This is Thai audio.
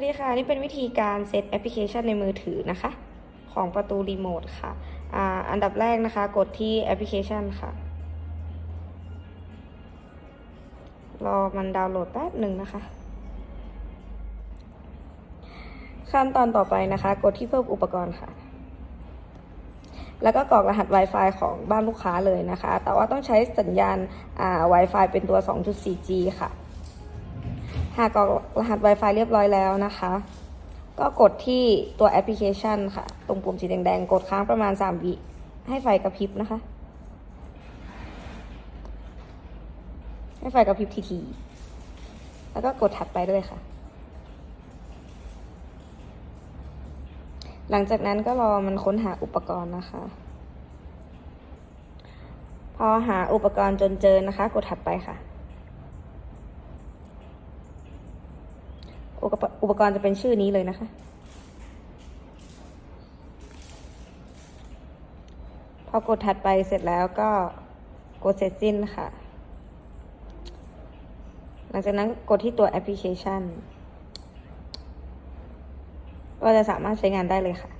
วัสดีค่ะ นี่เป็นวิธีการเซตแอปพลิเคชันในมือถือนะคะ ของประตูรีโมทค่ะอ่าอันดับแรกนะคะ กดที่แอปพลิเคชันค่ะ รอมันดาวน์โหลดแป๊บหนึ่งนะคะ ขั้นตอนต่อไปนะคะ กดที่เพิ่มอุปกรณ์ค่ะ แล้วก็กรอกรหัส Wi-Fi ของบ้านลูกค้าเลยนะคะ แต่ว่าต้องใช้สัญญาณอ่า Wi-Fi เป็นตัว 2.4G ค่ะ หากกรอกรหัส Wi-Fi เรียบร้อยแล้วนะคะ ก็กดที่ตัวแอปพลิเคชันค่ะ ตรงปุ่มสีแดงๆ กดค้างประมาณ 3 วิให้ไฟกระพริบนะคะ ให้ไฟกระพริบทีๆแล้วก็กดถัดไปด้วยค่ะ หลังจากนั้นก็รอมันค้นหาอุปกรณ์นะคะ พอหาอุปกรณ์จนเจอนะคะ กดถัดไปค่ะ อุปกรณ์ อุปกรณ์จะเป็นชื่อนี้เลยนะคะ พอกดถัดไปเสร็จแล้วก็กดเสร็จสิ้นค่ะ หลังจากนั้นกดที่ตัวแอปพลิเคชัน ก็จะสามารถใช้งานได้เลยค่ะ